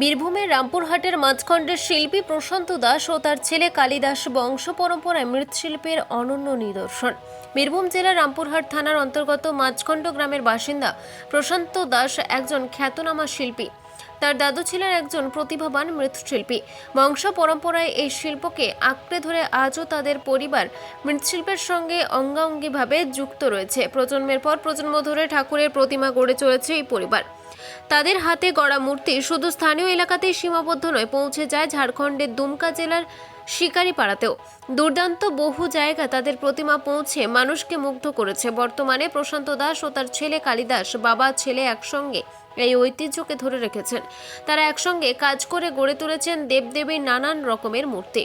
বীরভূমের রামপুরহাটের মাঝখণ্ডের শিল্পী প্রশান্ত দাস ও তার ছেলে কালিদাস বংশ পরম্পরায় মৃৎশিল্পের অনন্য নিদর্শন। বীরভূম জেলার রামপুরহাট থানার অন্তর্গত মাঝখণ্ড গ্রামের বাসিন্দা প্রশান্ত দাস একজন খ্যাতনামা শিল্পী। তার দাদু ছিলেন একজন প্রতিভাবান মৃৎশিল্পী। বংশ পরম্পরায় এই শিল্পকে আঁকড়ে ধরে আজও তাদের পরিবার মৃৎশিল্পের সঙ্গে অঙ্গাঙ্গিভাবে যুক্ত রয়েছে। প্রজন্মের পর প্রজন্ম ধরে ঠাকুরের প্রতিমা গড়ে চলেছে এই পরিবার। তাদের হাতে গড়া মূর্তি শুধু স্থানীয় এলাকাতেই সীমাবদ্ধ নয়, পৌঁছে যায় ঝাড়খণ্ডের দুমকা জেলার শিকারিপাড়াতেও। দুর্দান্ত বহু জায়গা তাদের প্রতিমা পৌঁছে মানুষকে মুগ্ধ করেছে। বর্তমানে প্রশান্ত দাস ও তার ছেলে কালিদাস বাবা, ছেলে একসঙ্গে এই ঐতিহ্যকে ধরে রেখেছেন। তারা একসঙ্গে কাজ করে গড়ে তুলেছেন দেবদেবীর নানান রকমের মূর্তি।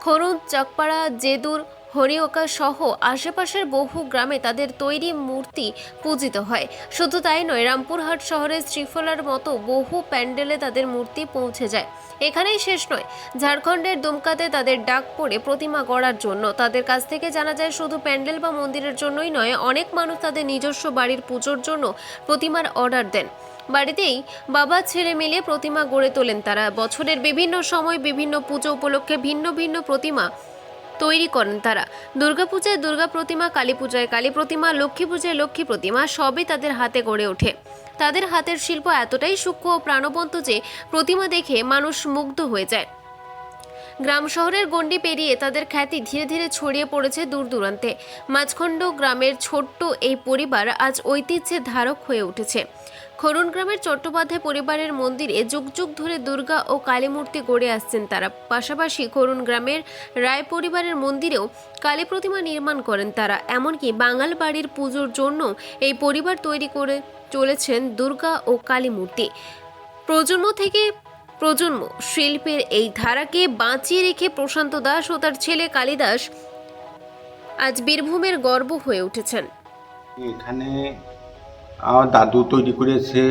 খরুদ চাকপাড়া, জেদুর হরিওকা সহ আশেপাশের বহু গ্রামে তাদের তৈরি মূর্তি পূজিত হয়। শুধু তাই নয়, রামপুরহাট শহরের শ্রীফলার মতো বহু প্যান্ডেলে তাদের মূর্তি পৌঁছে যায়। এখানেই শেষ নয়, ঝাড়খণ্ডের দুমকাতে তাদের ডাক পড়ে প্রতিমা গড়ার জন্য। তাদের কাছ থেকে জানা যায়, শুধু প্যান্ডেল বা মন্দিরের জন্যই নয়, অনেক মানুষ তাদের নিজস্ব বাড়ির পুজোর জন্য প্রতিমার অর্ডার দেন। বাড়িতেই বাবা, ছেলে মিলে প্রতিমা গড়ে তোলেন তারা। বছরের বিভিন্ন সময় বিভিন্ন পুজো উপলক্ষে ভিন্ন ভিন্ন প্রতিমা তৈরি করেন তারা। দুর্গাপূজায় দুর্গা প্রতিমা, কালী পূজায় কালী প্রতিমা, লক্ষ্মী পূজায় লক্ষ্মী প্রতিমা, সবই তাদের হাতে গড়ে ওঠে। তাদের হাতের শিল্প এতটাই সূক্ষ্ম ও প্রাণবন্ত যে প্রতিমা দেখে মানুষ মুগ্ধ হয়ে যায়। গ্রাম শহরের গণ্ডি পেরিয়ে তাদের খ্যাতি ধীরে ধীরে ছড়িয়ে পড়েছে দূর দূরান্তে। মাঝখণ্ড গ্রামের ছোট্ট এই পরিবার আজ ঐতিহ্যের ধারক হয়ে উঠেছে। খরুন গ্রামের চট্টোপাধ্যায় পরিবারের মন্দিরে যুগ যুগ ধরে দুর্গা ও কালী মূর্তি গড়ে আসছেন তারা। পাশাপাশি খরুন গ্রামের রায় পরিবারের মন্দিরেও কালী প্রতিমা নির্মাণ করেন তারা। এমনকি বাঙাল বাড়ির পুজোর জন্য এই পরিবার তৈরি করে চলেছেন দুর্গা ও কালী মূর্তি প্রজন্ম থেকে প্রজন্ম শিল্পের এই ধারাকে বাঁচিয়ে রেখে প্রশান্ত দাস ও তার ছেলে কালিদাস আজ বীরভূমের গর্ব হয়ে উঠেছেন। এখানে আমার দাদু তৈরি করেছে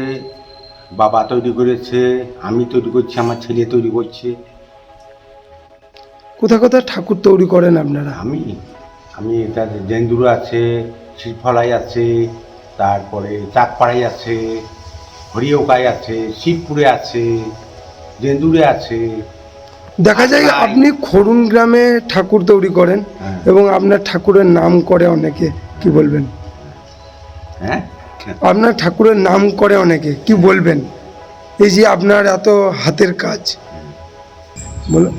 বাবা তৈরি করেছে আমি তৈরি করছি আমার ছেলে তৈরি করছে। কোথায় কোথায় ঠাকুর তৈরি করেন আপনারা? আমি আমি এটা জেন্দুর আছে শিলফলাই আছে তারপরে চাঁদপাড়াই আছে হরিওকায় আছে শিবপুরে আছে জেন্দুরে আছে। দেখা যায় আপনি খরুন গ্রামে ঠাকুর তৈরি করেন হ্যাঁ। এবং আপনার ঠাকুরের নাম করে অনেকে কি বলবেন? হ্যাঁ? আপনার ঠাকুরের নাম করে অনেকে কি বলবেন? এই যে আপনার এত হাতের কাজ। বলো।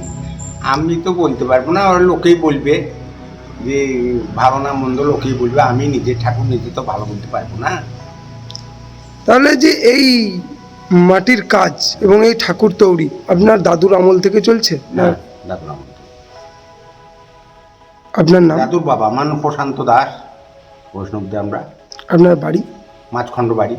আমি তো বলতে পারব না ওরা লোকেই বলবে। যে ভালো না মন্দ লোকেই বলবে আমি নিজে ঠাকুর নিজে তো ভালো বলতে পারব না। তাহলে যে এই মাটির কাজ এবং এই ঠাকুর তৈরি। আপনার দাদুর আমল থেকে চলছে? না হ্যাঁ দাদুর আপনার নাম? দাদুর বাবা মান প্রশান্ত দাস। বৈষ্ণব দিয়ে আমরা। আপনার বাড়ি? মাঝখণ্ড বাড়ি।